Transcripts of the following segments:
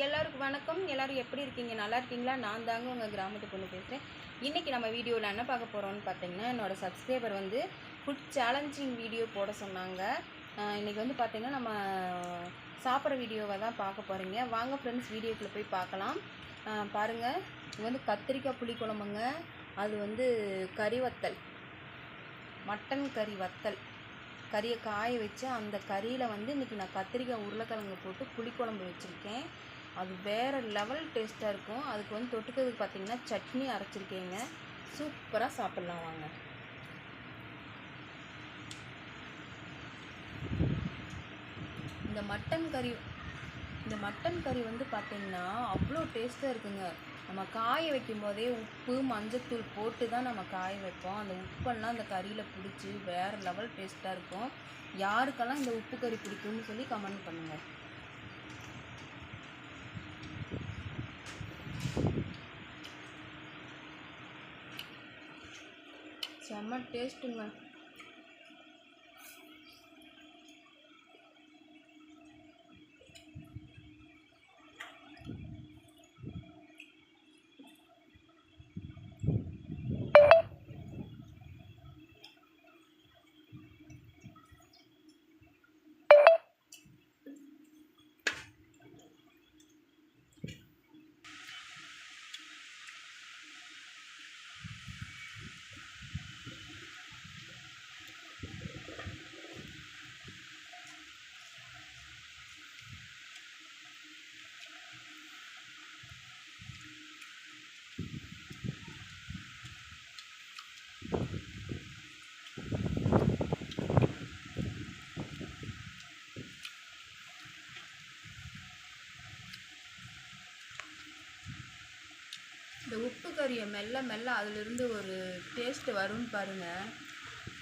எல்லாருக்கும் வணக்கம். எல்லோரும் எப்படி இருக்கீங்க? நல்லா இருக்கீங்களா? நான் தாங்க உங்கள் கிராமத்து பொண்ணு பேசுகிறேன் இன்றைக்கி நம்ம வீடியோவில் என்ன பார்க்க போகிறோம்னு பார்த்தீங்கன்னா என்னோடய சப்ஸ்கிரைபர் வந்து ஃபுட் சேலஞ்சிங் வீடியோ போட சொன்னாங்க. இன்றைக்கி இன்னைக்கு வந்து பார்த்திங்கன்னா நம்ம சாப்பிட்ற வீடியோவை தான் பார்க்க போகிறீங்க வாங்க ஃப்ரெண்ட்ஸ் வீடியோக்குள்ளே போய் பார்க்கலாம். பாருங்கள் இது வந்து கத்திரிக்காய் புளி குழம்புங்க. அது வந்து கறி வத்தல். மட்டன் கறி வத்தல். கறியை காய வச்சு அந்த கறியில் வந்து இன்றைக்கி நான் கத்திரிக்காய் உருளைக்கிழங்கு போட்டு புளிக்குழம்பு வச்சுருக்கேன். அது வேறு லெவல் டேஸ்ட்டாக இருக்கும். அதுக்கு வந்து தொட்டுக்கிறதுக்கு பார்த்தீங்கன்னா சட்னி அரைச்சிருக்கேங்க. சூப்பராக சாப்பிட்லாம் வாங்க. இந்த மட்டன் கறி இந்த மட்டன் கறி வந்து பார்த்திங்கன்னா அவ்வளோ டேஸ்ட்டாக இருக்குங்க. நம்ம காய வைக்கும் போதே உப்பு மஞ்சத்தூள் போட்டு தான் நம்ம காய வைப்போம். அந்த உப்பெல்லாம் அந்த கறியில் பிடிச்சி வேறு லெவல் டேஸ்ட்டாக இருக்கும். யாருக்கெல்லாம் இந்த உப்பு கறி பிடிக்கும்னு சொல்லி கமெண்ட் பண்ணுங்கள் செம்ம டேஸ்ட்டுங்க இந்த உப்பு கறியை மெல்ல மெல்ல அதிலிருந்து ஒரு டேஸ்ட்டு வரும்னு பாருங்கள்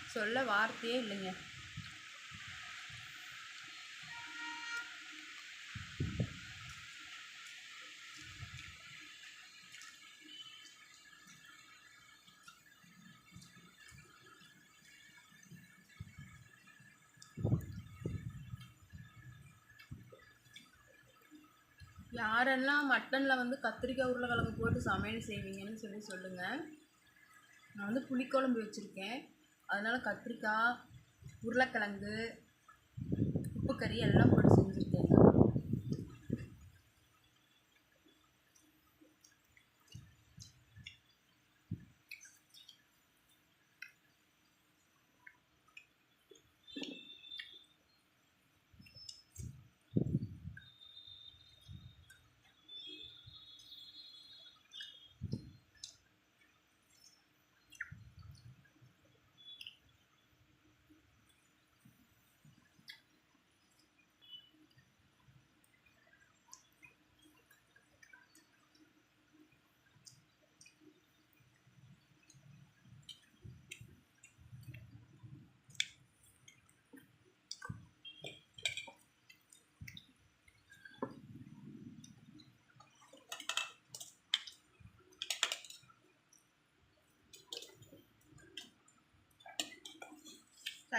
சொல்ல வார்த்தையே இல்லைங்க. யாரெல்லாம் மட்டனில் வந்து கத்திரிக்காய் உருளைக்கிழங்கு போட்டு சமையல் செய்வீங்கன்னு சொல்லி சொல்லுங்கள் நான் வந்து புளிக்குழம்பு வச்சுருக்கேன். அதனால் கத்திரிக்காய் உருளைக்கிழங்கு உப்பு கறி எல்லாம் போட்டு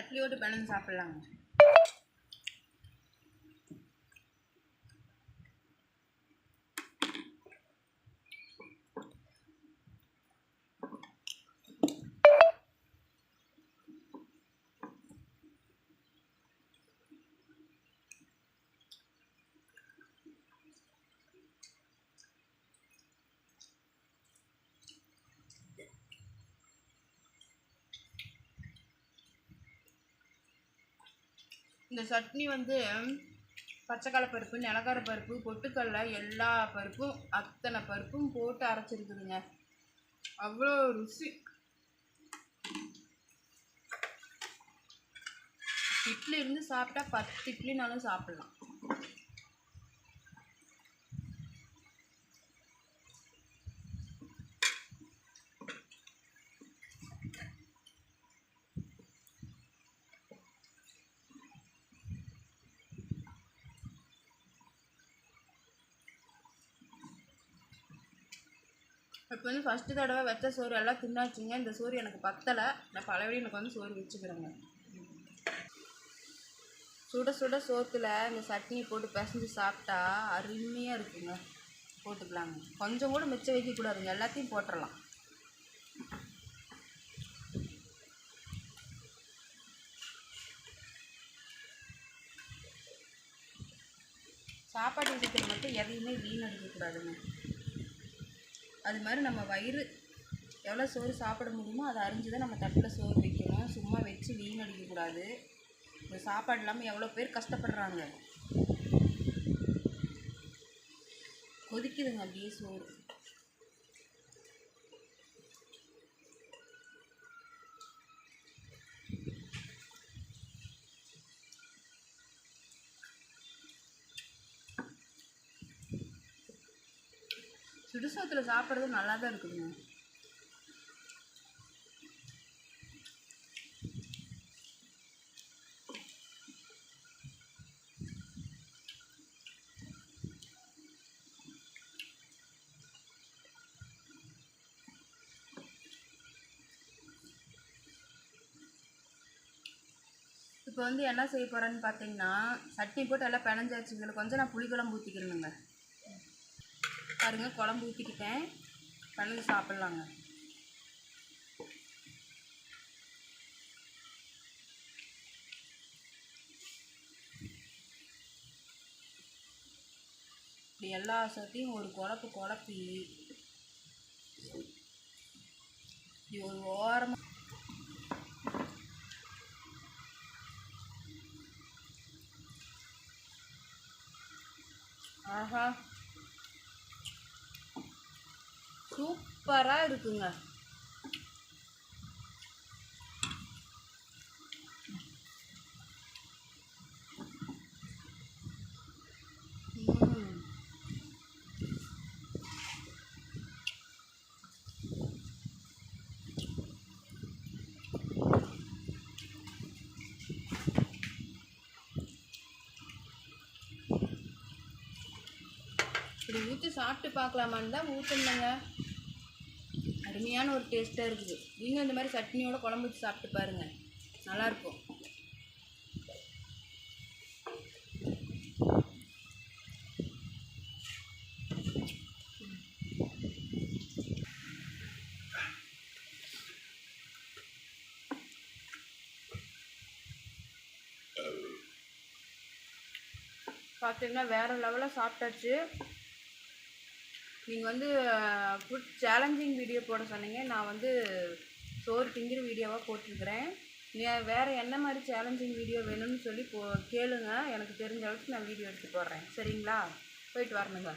கட்லியோடு சட்லியோடு சாப்பிட்லாங்க இந்த சட்னி வந்து பச்சைக்கடலை பருப்பு நிலக்கர பருப்பு பொட்டுக்கடலை எல்லா பருப்பும் அத்தனை பருப்பும் போட்டு அரைச்சிருக்குதுங்க. அவ்வளோ ருசி. இட்லி இருந்து சாப்பிட்டா பத்து இட்லினாலும் சாப்பிட்லாம். இப்போ வந்து ஃபஸ்ட்டு தடவை வச்ச சோறு எல்லாம் தின்னாச்சுங்க. இந்த சோறு எனக்கு பத்தலை. நான் பழையபடி எனக்கு வந்து சோறு வச்சுக்கிறேங்க. சுட சுட சோற்றுல இந்த சட்னி போட்டு பிசைஞ்சு சாப்பிட்டா அருமையாக இருக்குங்க. போட்டுக்கலாங்க. கொஞ்சம் கூட மிச்சம் வைக்கக்கூடாதுங்க எல்லாத்தையும் போட்டுடலாம் சாப்பாட்டு விஷயத்தில் மட்டும் எதையுமே வீணடிக்கக்கூடாதுங்க அது மாதிரி நம்ம வயிறு எவ்வளோ சோறு சாப்பிட முடியுமோ அதை அறிஞ்சு தான் நம்ம தட்டில் சோறு வைக்கணும். சும்மா வச்சு வீணடிக்கக்கூடாது இந்த சாப்பாடு இல்லாமல் எவ்வளோ பேர் கஷ்டப்படுறாங்க. கொதிக்குதுங்க அப்படியே சோறு. சுடுசோத்தில் சாப்பிட்றது நல்லா தான் இருக்குதுங்க இப்போ வந்து என்ன செய்ய போகிறேன்னு பார்த்தீங்கன்னா சட்னி போட்டு எல்லாம் பிணைஞ்சாச்சு கொஞ்சம் நான் புளிக்குழம்பு ஊற்றிக்கிறேனுங்க பாருங்க குழம்பு ஊற்றிக்கிட்டேன் கலந்து சாப்பிட்லாங்க. இப்படி எல்லா சத்தையும் ஒரு குழப்பு குழப்பி இப்படி ஒரு ஓரமாக ஆஹா. சூப்பராக இருக்குங்க. இப்படி ஊற்றி சாப்பிட்டு பார்க்கலாமான்னு தான் ஊற்றுனங்க அருமையான ஒரு டேஸ்ட்டாக இருக்குது. நீங்கள் இந்த மாதிரி சட்னியோட குழம்பு வச்சு சாப்பிட்டு பாருங்கள் நல்லாயிருக்கும். பார்த்தீங்கன்னா வேறு லெவலில் சாப்பிட்டாச்சு. நீங்கள் வந்து ஃபுட் சேலஞ்சிங் வீடியோ போட சொன்னீங்க. நான் வந்து சோறு திங்கிற வீடியோவாக போட்டிருக்கிறேன். நீ வேறு என்ன மாதிரி சேலஞ்சிங் வீடியோ வேணும்னு சொல்லி போ கேளுங்க. எனக்கு தெரிஞ்ச அளவுக்கு நான் வீடியோ எடுத்து போடுறேன். சரிங்களா? போயிட்டு வரணுங்க.